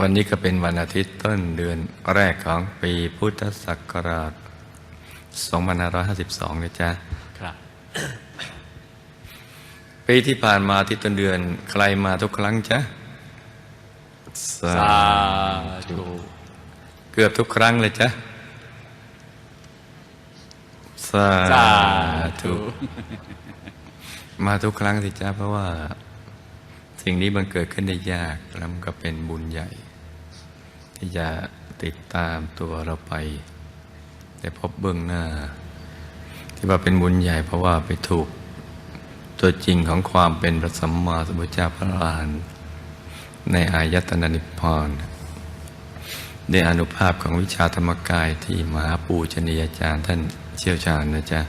วันนี้ก็เป็นวันอาทิตย์ต้นเดือนแรกของปีพุทธศักราช 2552 นะจ๊ะ ครับ ปีที่ผ่านมาที่ต้นเดือนใครมาทุกครั้งจ๊ะ สาสาธุ เกือบทุกครั้งเลยจ๊ะ สาสาธุธุ มาทุกครั้งสิจ๊ะ เพราะว่า สิ่งนี้มันเกิดขึ้นได้ยากแล้วมันก็เป็นบุญใหญ่ ที่จะติดตามตัวเราไป แต่พบเบื้องหน้า ที่ว่าเป็นบุญใหญ่เพราะว่าไปถูกตัวจริงของความเป็นพระสัมมาสัมพุทธเจ้าพระอรหันต์ในอายตนะนิพพานในอนุภาพของวิชาธรรมกายที่มหาปูชนียาจารย์ท่านเชี่ยวชาญนะจ๊ะ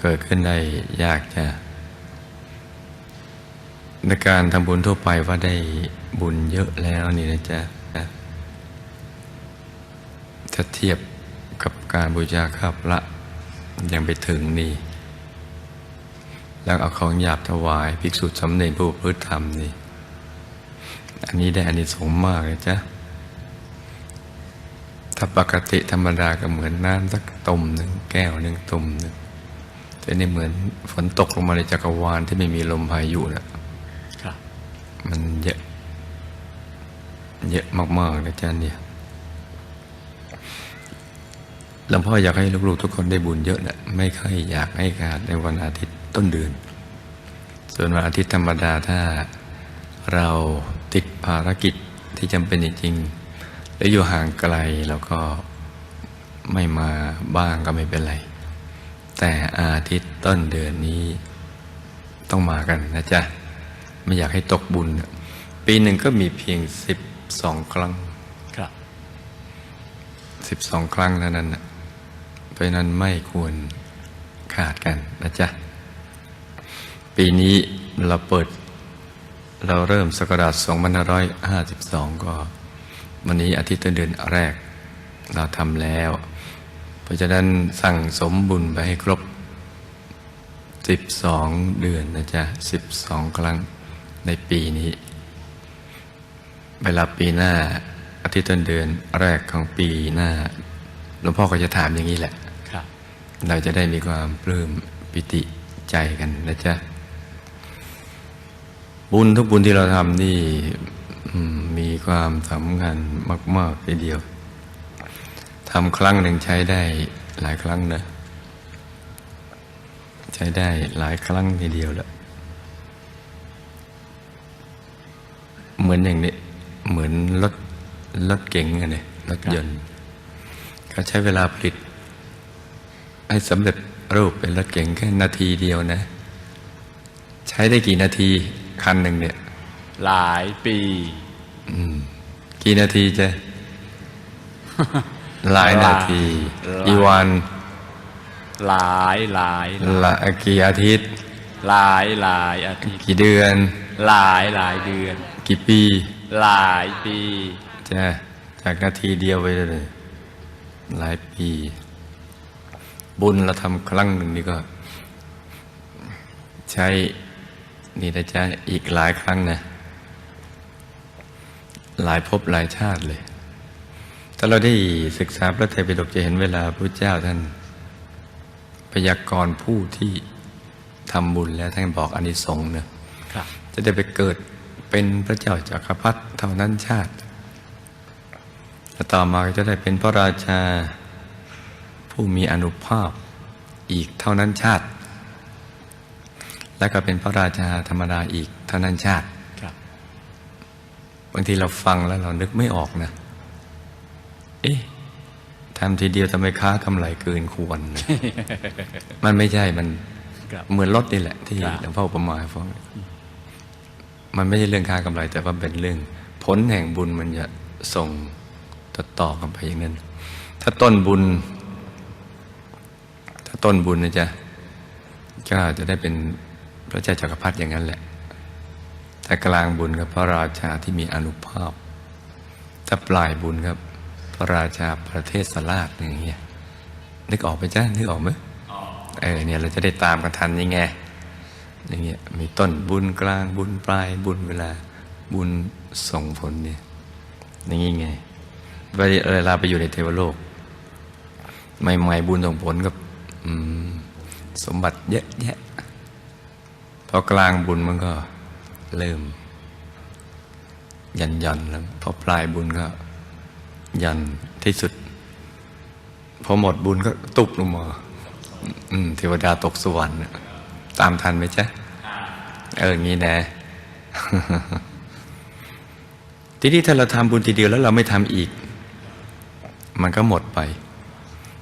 เกิดขึ้นได้ยากจ้ะ ในการทำบุญทั่วไปว่าได้บุญเยอะแล้วนี่นะจ๊ะถ้าเทียบกับการบูชาข้าพระยังไปถึงนี่ แล้วเอาของหยาบถวายภิกษุสำเร็จผู้พฤติธรรมนี่ อันนี้ได้อานิสงส์มากเลยจ๊ะถ้าปกติธรรมดาก็เหมือนน้ำสักตุ่มหนึ่งแก้วหนึ่งตุ่มหนึ่งแต่นี่เหมือนฝนตกลงมาในจักรวาลที่ไม่มีลมพายุนะครับ มันเยอะ เยอะมากๆนะจ๊ะเนี่ยหลวงพ่ออยากให้ลูกๆทุกคนได้บุญเยอะนะไม่ค่อยอยากให้ขาดในวันอาทิตย์ต้นเดือน ส่วนวันอาทิตย์ธรรมดาถ้าเราติดภารกิจที่จำเป็นจริงๆแล้วอยู่ห่างไกลเราก็ไม่มาบ้างก็ไม่เป็นไร แต่อาทิตย์ต้นเดือนนี้ต้องมากันนะจ๊ะ ไม่อยากให้ตกบุญ ปีหนึ่งก็มีเพียงสิบสองครั้งครับสิบสองครั้งเท่านั้นน่ะเพราะฉะนั้นไม่ควรขาดกันนะจ๊ะ ปีนี้เราเปิด เราเริ่มศักราช2552 ก็วันนี้อาทิตย์ต้นเดือนแรก เราทำแล้ว เพราะฉะนั้นสั่งสมบุญไปให้ครบ 12 เดือนนะจ๊ะ 12 ครั้ง ในปีนี้ เวลาปีหน้า อาทิตย์ต้นเดือนแรกของปีหน้าหลวงพ่อก็จะถามอย่างนี้แหละครับเราจะได้มีความปลื้มปิติใจกันนะจ๊ะ บุญทุกบุญที่เราทำนี่อืมมีความสำคัญมากๆทีเดียวทำครั้งหนึ่งใช้ได้หลายครั้งนะ ใช้ได้หลายครั้งทีเดียวแหละ เหมือนอย่างนี้เหมือนรถรถเก๋งอะเนี่ยรถยนต์เขาใช้เวลาผลิต ให้สำเร็จรูปเป็นรถเก๋งแค่นาทีเดียวนะ ใช้ได้กี่นาทีคันหนึ่งเนี่ย หลายปีกี่นาทีจะหลายนาทีหลายกี่วันหลายหลายหลายกี่อาทิตย์ หลายหลายอาทิตย์กี่เดือน หลายหลายเดือน กี่ปี หลายปีจะจากนาทีเดียวไปเลย หลายปี บุญเราทำครั้งหนึ่งนี่ก็ ใช้นี่นะจ๊ะอีกหลายครั้งนะ หลายภพหลายชาติเลย ถ้าเราได้ศึกษาพระไตรปิฎกจะเห็นเวลาพระเจ้าท่าน พยากรณ์ผู้ที่ทำบุญแล้วท่านบอกอานิสงส์เนะครับจะได้ไปเกิด เป็นพระเจ้าจักรพรรดิเท่านั้นชาติแล้วต่อมาก็จะได้เป็นพระราชาผู้มีอนุภาพอีกเท่านั้นชาติ แล้วก็เป็นพระราชาธรรมดาอีกเท่านั้นชาติครับบางทีเราฟังแล้วเรานึกไม่ออกนะ เอ๊ะทำทีเดียวทำไมค้ากำไรเกินควรนะมันไม่ใช่มันครับเหมือนรถนี่แหละ ที่ครับหลวงพ่ออุประมาให้ฟัง มันไม่ใช่เรื่องค้ากำไร แต่ว่าเป็นเรื่อง ผลแห่งบุญมันจะส่งต่อต่อกันไปอย่างนั้น ถ้าต้นบุญ ถ้าต้นบุญนะจ๊ะก็จะได้เป็นพระเจ้าจักรพรรดิอย่างนั้นแหละแต่กลางบุญกับพระราชาที่มีอนุภาพ ถ้าปลายบุญครับ พระราชาประเทศสลาดอย่างเงี้ยนึกออกไหมจ๊ะนึกออกไหมเออเนี่ยเราจะได้ตามกันทันยังไง อย่างเงี้ยมีต้นบุญกลางบุญปลายบุญเวลาบุญส่งผลเนี่ยอย่างนี้ไงเวลาไปอยู่ในเทวโลกใหม่ๆบุญส่งผลกับสมบัติเยอะแยะพอกลางบุญมันก็เริ่ม ยันยันแล้วพอปลายบุญก็ ยันที่สุด พอหมดบุญก็ตุบลงมาเทวดาตกสวรรค์น่ะ ตามทันไหมจ๊ะเอองี้นะ ทีนี้ถ้าเราทำบุญทีเดียวแล้วเราไม่ทำอีก มันก็หมดไป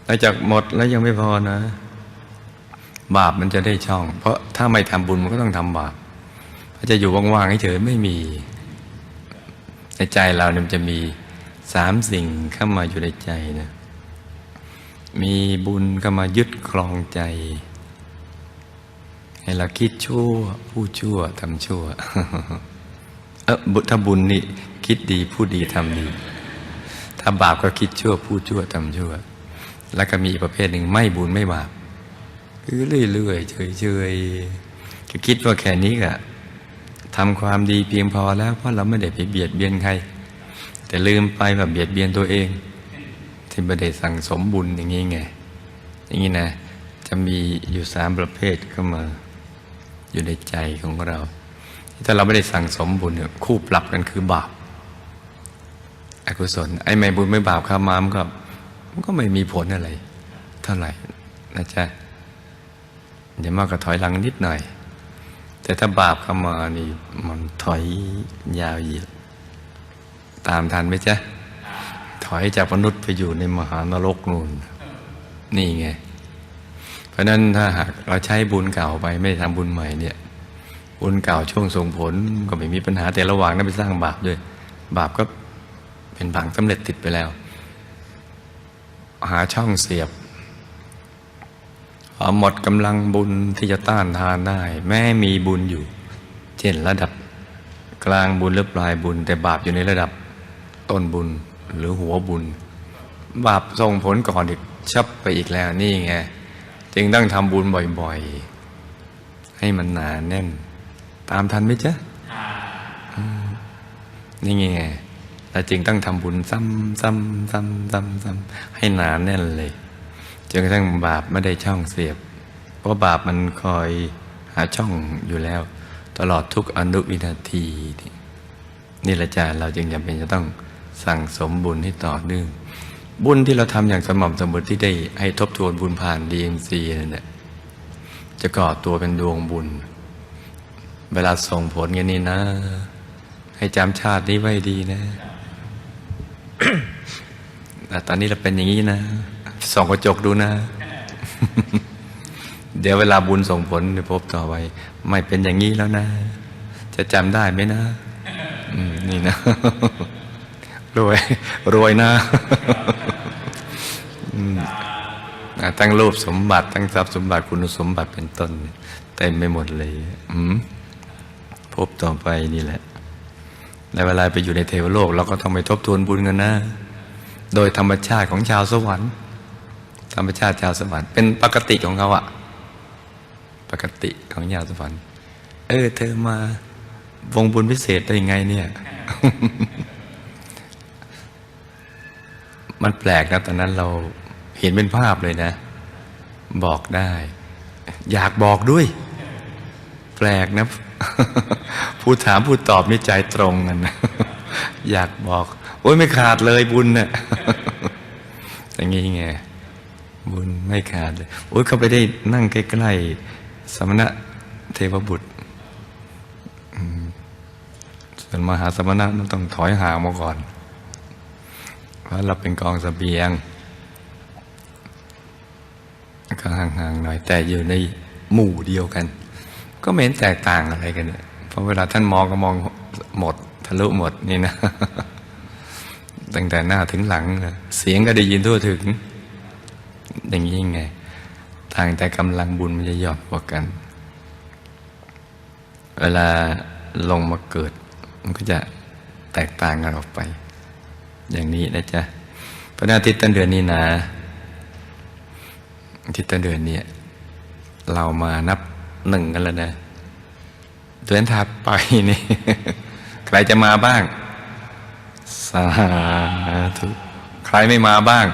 หลังจากหมดแล้วยังไม่พอนะ บาปมันจะได้ช่อง เพราะถ้าไม่ทำบุญมันก็ต้องทำบาปจะอยู่ว่างๆเฉยๆไม่มี ในใจเราเนี่ยจะมีสามสิ่งเข้ามาอยู่ในใจนะมีบุญเข้ามายึดครองใจ ให้เราคิดชั่วพูดชั่วทำชั่ว เออบุถ้าบุญนี่คิดดีพูดดีทำดี ถ้าบาปก็คิดชั่วพูดชั่วทำชั่ว แล้วก็มีอีกประเภทหนึ่งไม่บุญไม่บาปคือเรื่อยๆเฉยๆก็คิดว่าแค่นี้ก็ทำความดีเพียงพอแล้วเพราะเราไม่ได้ไปเบียดเบียนใคร แต่ลืมไปแบบเบียดเบียนตัวเองที่ไม่ได้สั่งสมบุญอย่างนี้ไง อย่างนี้นะ จะมีอยู่สามประเภทเข้ามา อยู่ในใจของเรา ถ้าเราไม่ได้สั่งสมบุญเนี่ยคู่ปรับกันคือบาปอกุศล ไอ้ไม่บุญไม่บาปเข้ามามันก็มันก็ไม่มีผลอะไร เท่าไหร่นะจ๊ะเดี๋ยวมากก็ถอยหลังนิดหน่อย แต่ถ้าบาปเข้ามานี่มันถอยยาวเหยียดตามทันไหมจ๊ะ ถอยจากมนุษย์ไปอยู่ในมหานรกนู่น นี่ไง ราะนั้นถ้าหากเราใช้บุญเก่าไปไม่ได้ทำบุญใหม่เนี่ย บุญเก่าช่วงส่งผลก็ไม่มีปัญหาแต่ระหว่างนั้นไปสร้างบาปด้วย บาปก็เป็นผังสำเร็จติดไปแล้ว หาช่องเสียบพอหมดกำลังบุญที่จะต้านทานได้ แม้มีบุญอยู่ เช่นระดับกลางบุญหรือปลายบุญ แต่บาปอยู่ในระดับต้นบุญหรือหัวบุญ บาปส่งผลก่อนอีกชับไปอีกแล้วนี่ไง จึงต้องทำบุญบ่อยๆ ให้มันหนาแน่น ตามทันไหมจ๊ะอืมนี่ไงเราจึงต้องทำบุญซ้ำซ้ำซ้ำซ้ำซ้ำให้หนาแน่นเลยจนกระทั่งบาปไม่ได้ช่องเสียบ เพราะบาปมันคอยหาช่องอยู่แล้ว ตลอดทุกอนุวินาที นี่แหละจ้าเราจึงจำเป็นจะต้องสั่งสมบุญให้ต่อเนื่อง บุญที่เราทำอย่างสม่ำเสมอที่ได้ให้ทบทวนบุญผ่าน DMC นั่นแหละจะก่อตัวเป็นดวงบุญ เวลาส่งผลกันนี่นะ ให้จำชาตินี้ไว้ดีนะแต่ตอนนี้เราเป็นอย่างนี้นะส่องกระจกดูนะ เดี๋ยวเวลาบุญส่งผลในพบต่อไปไม่เป็นอย่างนี้แล้วนะ จะจำได้ไหมนะนี่นะ รวย รวยนะอืมอะตั้งรูปสมบัติตั้งทรัพย์สมบัติคุณสมบัติเป็นต้นเต็มไปหมดเลยพบต่อไปนี่แหละและเวลาไปอยู่ในเทวโลกเราก็ต้องไปทบทวนบุญกันนะ โดยธรรมชาติของชาวสวรรค์ ธรรมชาติชาวสวรรค์เป็นปกติของเขาอะปกติของชาวสวรรค์ เออ เธอมาวงบุญพิเศษได้ยังไงเนี่ย มันแปลกนะตอนนั้นเราเห็นเป็นภาพเลยนะ บอกได้ อยากบอกด้วย แปลกนะ ผู้ถามผู้ตอบนี่ใจตรงกันนะอยากบอก โอ้ยไม่ขาดเลยบุญเนะ่ยอย่างงี้ไงบุญไม่ขาดเลยโอ้ยเขาไปได้นั่งใกล้ๆสมณะเทวบุตรอืมส่วนมหาสมณะมันต้องถอยห่างมาก่อน เพราะเราเป็นกองสเสบียง ก็ห่างๆหน่อยแต่อยู่ในหมู่เดียวกัน ก็ไม่เห็นแตกต่างอะไรกันเนี่ยเพราะเวลาท่านมองก็มองหมด ทะลุหมดนี่นะตั้งแต่หน้าถึงหลัง เสียงก็ได้ยินทั่วถึง อย่างนี้ไงทางแต่กำลังบุญมันจะหย่อนกว่ากัน เวลาลงมาเกิด มันก็จะแตกต่างกันออกไป อย่างนี้นะจ๊ะพระอาทิตย์ต้นเดือนนี้นะอาทิตย์ต้นเดือนเนี่ยเรามานับหนึ่งกันแล้วนะเดือนถัดไปนี่ใครจะมาบ้าง สาธุใครไม่มาบ้าง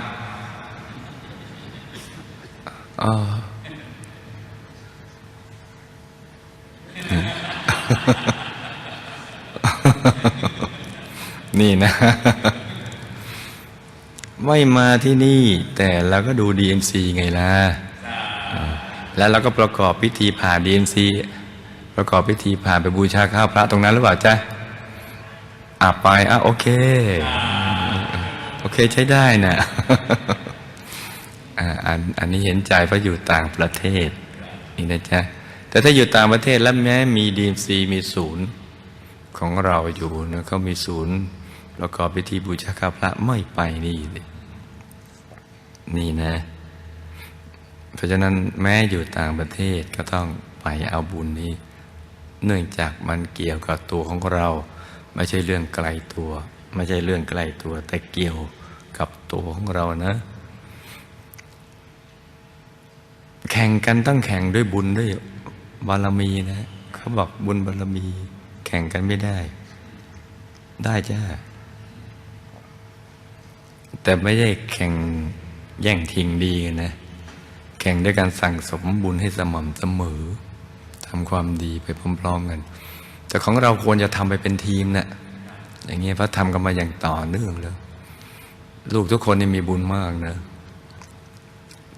อ๋อนี่นะ ไม่มาที่นี่ แต่เราก็ดู DMC ไงล่ะอ่าแล้วเราก็ประกอบพิธีผ่าน DMC ประกอบพิธีผ่านไปบูชาข้าวพระตรงนั้นหรือเปล่าจ๊ะอะไปอะโอเค โอเคใช้ได้นะอ่าอันอันนี้เห็นใจเพราะอยู่ต่างประเทศนี่นะจ๊ะแต่ถ้าอยู่ต่างประเทศแล้วแม้มี DMC มีศูนย์ของเราอยู่นะเขามีศูนย์ ประกอบพิธีบูชาข้าพระไม่ไปนี่เลยนี่นะ เพราะฉะนั้นแม้อยู่ต่างประเทศก็ต้องไปเอาบุญนี้ เนื่องจากมันเกี่ยวกับตัวของเรา ไม่ใช่เรื่องไกลตัว ไม่ใช่เรื่องไกลตัว แต่เกี่ยวกับตัวของเรานะ แข่งกันต้องแข่งด้วยบุญด้วยบารมีนะ เขาบอกบุญบารมี แข่งกันไม่ได้ ได้จ้า แต่ไม่ได้แข่งแย่งทิ้งดีนะ แข่งด้วยการสั่งสมบุญให้สม่ำเสมอทำความดีไปพร้อมๆกัน แต่ของเราควรจะทำไปเป็นทีมนะ่ะอย่างเงี้ยเพราะทำกันมาอย่างต่อเนื่องเลยลูกทุกคนนี่มีบุญมากนะ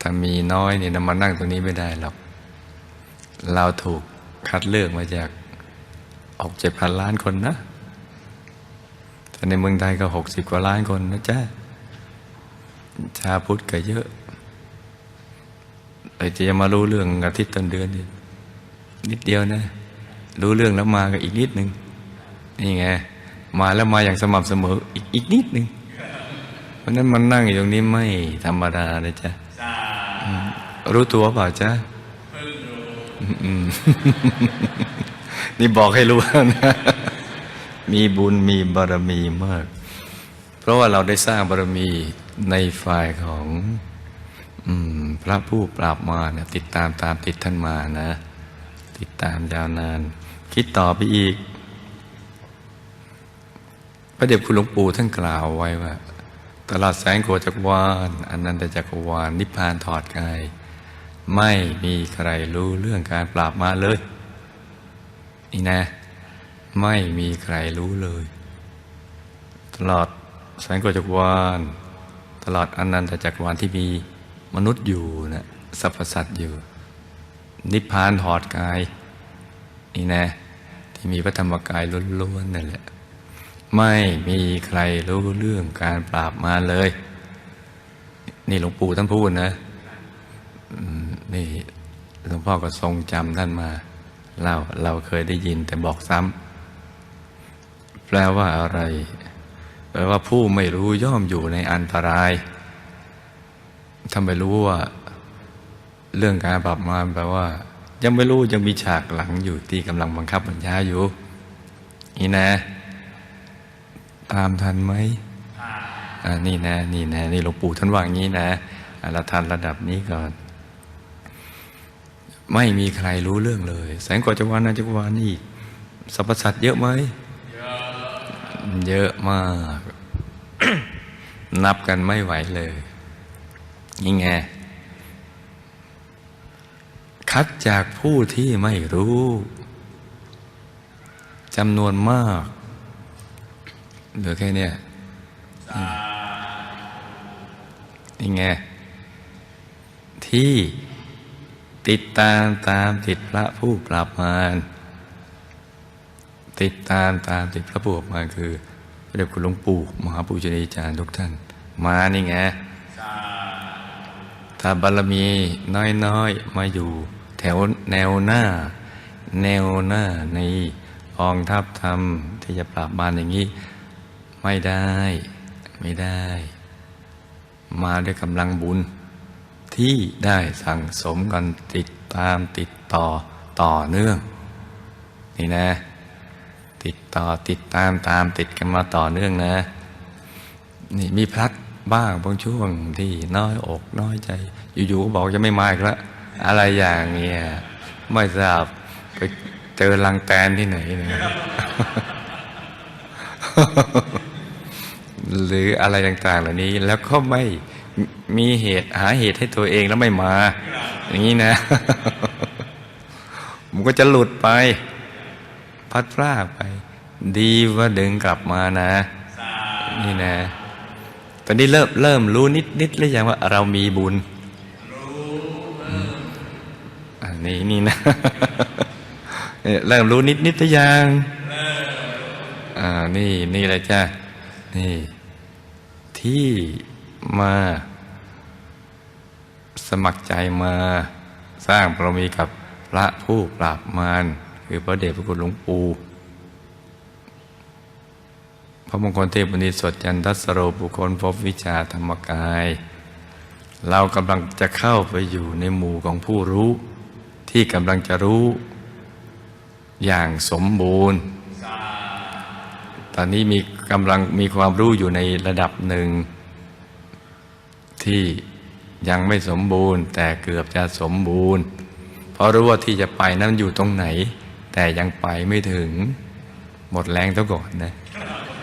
ถ้ามีน้อยเนี่ยนะมานั่งตรงนี้ไม่ได้หรอก เราถูกคัดเลือกมาจากออกเจ็ดพันล้านคนนะแต่ในเมืองไทยก็หกสิบกว่าล้านคนนะจ๊ะ ชาพุทธก็เยอะไอ้ที่จะมารู้เรื่องอาทิตย์ต้นเดือนนี่นิดเดียวนะ รู้เรื่องแล้วมาก็อีกนิดหนึ่งนี่ไงมาแล้วมาอย่างสม่ำเสมออีกอีกนิดหนึ่งเพราะนั้นมันนั่งอยู่ตรงนี้ไม่ธรรมดาเลยจ้ะอืมรู้ตัวเปล่าจ๊ะอืมนี่บอกให้รู้แล้วนะ มีบุญมีบารมีมาก เพราะว่าเราได้สร้างบารมี ในฝ่ายของอพระผู้ปราบมารนะติดตามตามติดท่านมานะ ติดตามยาวนาน คิดต่อไปอีก พระเดชคุณหลวงปู่ท่านกล่าวไว้ว่า ตลอดแสงโคจักรวาลอนันตจักรวาลนิพพานถอดกายไม่มีใครรู้เรื่องการปราบมารเลย นี่นะ ไม่มีใครรู้เลย ตลอดแสงโกจักรวาล ลอดอนันตจักรวาลที่มีมนุษย์อยู่นะสรรพสัตว์อยู่ นิพพานถอดกาย นี่นะ ที่มีพระธรรมกายล้วนๆนั่นแหละ ไม่มีใครรู้เรื่องการปราบมาเลย นี่หลวงปู่ท่านพูดนะนี่หลวงพ่อก็ทรงจำท่านมาเล่าเราเคยได้ยินแต่บอกซ้ำแปลว่าอะไร แปลว่าผู้ไม่รู้ย่อมอยู่ในอันตรายถ้าไม่รู้ว่า เรื่องการปรับมารแปลว่า ยังไม่รู้ยังมีฉากหลังอยู่ที่กำลังบังคับบัญชาอยู่ นี่นะ ตามทันไหมอ่านี่นะ นี่นะ นี่หลวงปู่ท่านว่างนี้นะอะเราทันระดับนี้ก่อน ไม่มีใครรู้เรื่องเลย แสงกว่าจักรวาลนะจักรวาลนี่สรรพสัตว์เยอะไหม เยอะมาก นับกันไม่ไหวเลยนี่ไงคัดจากผู้ที่ไม่รู้จำนวนมากเหลือแค่เนี้ยนี่ไงที่ติดตามตามติดพระผู้ปราบมาร ติดตามตามติดพระผู้ปราบมารคือพระเดชคุณหลวงปู่มหาปุจนีอาจารย์ทุกท่าน มานี่ไงถ้าบารมีน้อยๆ มาอยู่แถวแนวหน้า แนวหน้าในกองทัพธรรมที่จะปราบมารอย่างนี้ ไม่ได้ไม่ได้ มาด้วยกำลังบุญ ที่ได้สั่งสมกันติดตามติดต่อต่อเนื่อง นี่นะ ติดต่อติดตามตามติดกันมาต่อเนื่องนะ นี่มีพลัดบ้างบางช่วงที่น้อยอกน้อยใจ อยู่ๆก็บอกจะไม่มาอีกแล้วอะไรอย่างเงี้ยไม่ทราบไปเจอลังแตนที่ไหนเนี่ยหรืออะไรต่างๆ เหล่านี้แล้วก็ไม่มีเหตุหาเหตุให้ตัวเองแล้วไม่มา อย่างนี้นะ มันก็จะหลุดไป พัดพลาดไป ดีว่าดึงกลับมานะ นี่นะ ตอนนี้เริ่มเริ่มรู้นิดนิดหรือยังว่า เรามีบุญอืมอันนี้นี่นะเนี่ยเริ่มรู้นิดนิดหรือยังอ่านี่นี่เลยจ้านี่ ที่มา สมัครใจมา สร้างบารมีกับพระผู้ปราบมาร คือพระเดชพระคุณหลวงปู่พระมงคลเทพบุญสดจันทัสโรบุคคลพบวิชาธรรมกาย เรากำลังจะเข้าไปอยู่ในหมู่ของผู้รู้ ที่กำลังจะรู้ อย่างสมบูรณ์ ตอนนี้มีกำลังมีความรู้อยู่ในระดับหนึ่ง ที่ยังไม่สมบูรณ์ แต่เกือบจะสมบูรณ์ เพราะรู้ว่าที่จะไปนั้นอยู่ตรงไหน แต่ยังไปไม่ถึง หมดแรงซะก่อนนะ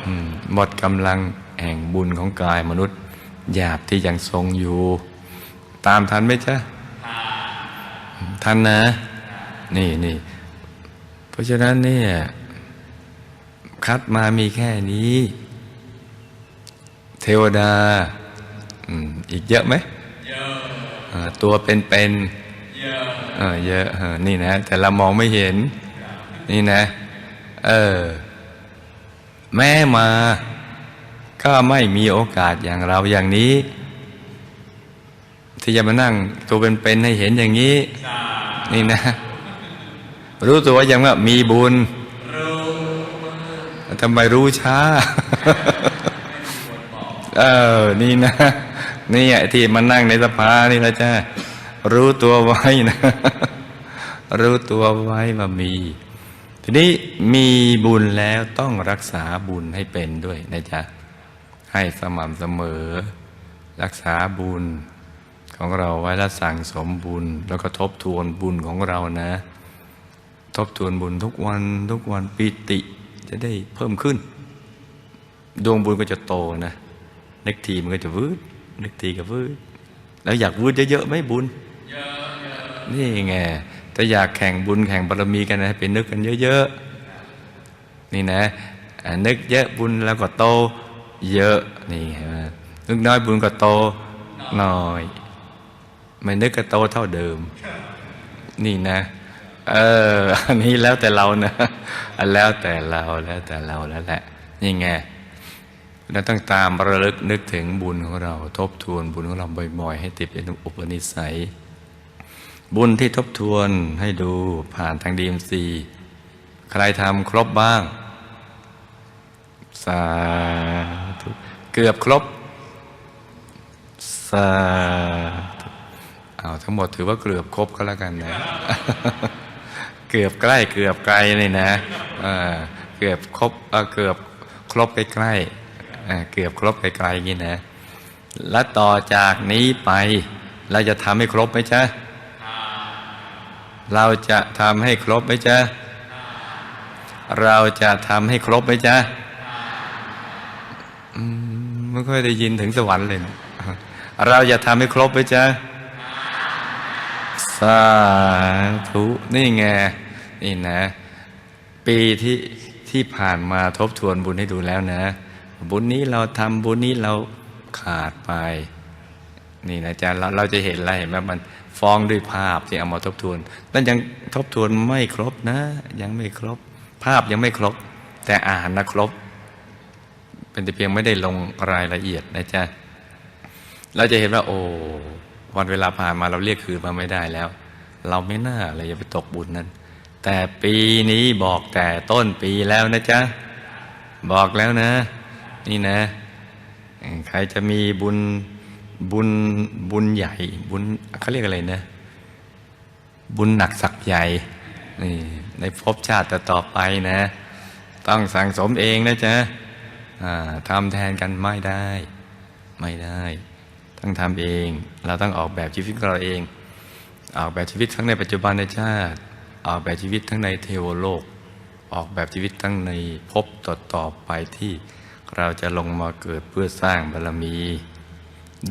อืมหมดกำลังแห่งบุญของกายมนุษย์หยาบที่ยังทรงอยู่ ตามทันไหมจ๊ะทันนะ นี่นี่เพราะฉะนั้นเนี่ย คัดมามีแค่นี้ เทวดาอืมอีกเยอะไหมเยอะตัวเป็นๆเยอะเออเยอะเออนี่นะ แต่เรามองไม่เห็น นี่นะ เออ แม่มา ก็ไม่มีโอกาสอย่างเราอย่างนี้ ที่จะมานั่งตัวเป็นๆให้เห็นอย่างนี้ นี่นะ รู้ตัวยังว่ามีบุญทำไมรู้ช้า เออ นี่นะ นี่ไอ้ที่มานั่งในสภานี่แหละจ้ารู้ตัวไว้นะ รู้ตัวไว้ว่ามี ทีนี้มีบุญแล้วต้องรักษาบุญให้เป็นด้วยนะจ๊ะ ให้สม่ำเสมอ รักษาบุญของเราไว้แล้วสั่งสมบุญ แล้วก็ทบทวนบุญของเรานะ ทบทวนบุญทุกวันทุกวันปิติจะได้เพิ่มขึ้น ดวงบุญก็จะโตนะนึกทีมันก็จะวืดนึกทีก็วืดแล้วอยากวืดเยอะๆไหมบุญนี่ไง ถ้าอยากแข่งบุญแข่งบารมีกันนะไปนึกกันเยอะๆนี่นะนึกเยอะบุญแล้วก็โตเยอะนี่เห็นไหมนึกน้อยบุญก็โตน้อย ไม่นึกก็โตเท่าเดิม นี่นะ เอออันนี้แล้วแต่เรานะอันแล้วแต่เราแล้วแต่เราแล้วแหละนี่ไงเราต้องตามระลึกนึกถึงบุญของเรา ทบทวนบุญของเราบ่อยๆ ให้ติดเป็นอุปนิสัย บุญที่ทบทวนให้ดูผ่านทางดีมซีใครทำครบบ้าง สาธุเกือบครบ สาธุเอาทั้งหมดถือว่าเกือบครบก็แล้วกันนะ เกือบใกล้เกือบไกลเลยนะเกือบครบเกือบครบใกล้ๆเออเกือบครบไกลๆอย่างนี้นะ และต่อจากนี้ไปเราจะทำให้ครบไหมจ๊ะ เราจะทำให้ครบไหมจ๊ะ เราจะทำให้ครบไหมจ๊ะไม่ค่อยได้ยินถึงสวรรค์เลยนะเราจะทำให้ครบไหมจ๊ะ สาธุนี่ไงนี่นะ ปีที่ที่ผ่านมาทบทวนบุญให้ดูแล้วนะ บุญนี้เราทำบุญนี้เราขาดไป นี่นะจ๊ะเราเราจะเห็นอะไรเห็นไหมมัน ฟ้องด้วยภาพที่เอามาทบทวน นั่นยังทบทวนไม่ครบนะ ยังไม่ครบ ภาพยังไม่ครบ แต่อ่านนะครบ เป็นแต่เพียงไม่ได้ลงรายละเอียดนะจ๊ะเราจะเห็นว่า โอ้วันเวลาผ่านมาเราเรียกคืนมาไม่ได้แล้ว เราไม่น่าเลยจะไปตกบุญนั้น แต่ปีนี้บอกแต่ต้นปีแล้วนะจ๊ะบอกแล้วนะ นี่นะ ใครจะมีบุญ บุญบุญใหญ่ บุญเขาเรียกอะไรนะ บุญหนักสักใหญ่นี่ในภพชาติต่อไปนะ ต้องสั่งสมเองนะจ๊ะอ่าทำแทนกันไม่ได้ ไม่ได้ ต้องทำเอง เราต้องออกแบบชีวิตของเราเอง ออกแบบชีวิตทั้งในปัจจุบันในชาติ ออกแบบชีวิตทั้งในเทวโลก ออกแบบชีวิตตั้งในภพต่อต่อๆไปที่เราจะลงมาเกิดเพื่อสร้างบารมี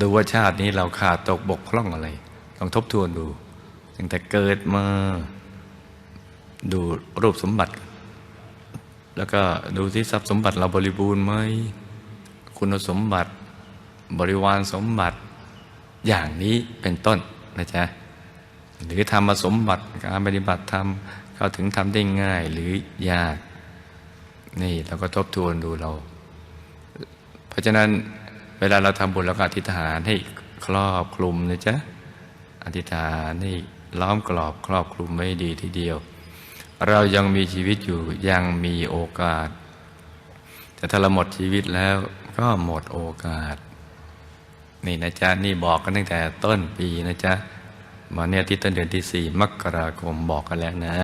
ดูว่าชาตินี้เราขาดตกบกพร่องอะไรลองทบทวนดูตั้งแต่เกิดมาดูรูปสมบัติ แล้วก็ดูที่ทรัพย์สมบัติเราบริบูรณ์ไหมคุณสมบัติบริวารสมบัติอย่างนี้เป็นต้นนะจ๊ะหรือธรรมสมบัติการปฏิบัติธรรมเข้าถึงทำได้ง่ายหรือยาก นี่เราก็ทบทวนดูเรา เพราะฉะนั้น เวลาเราทำบุญเราก็อธิษฐานให้ครอบคลุมนะจ๊ะอธิษฐานให้ล้อมกรอบครอบคลุมไว้ดีทีเดียว เรายังมีชีวิตอยู่ยังมีโอกาส แต่ถ้าเราหมดชีวิตแล้วก็หมดโอกาส นี่นะจ๊ะนี่บอกกันตั้งแต่ต้นปีนะจ๊ะมาเนี่ยที่ต้นเดือนที่สี่มกราคมบอกกันแล้วนะ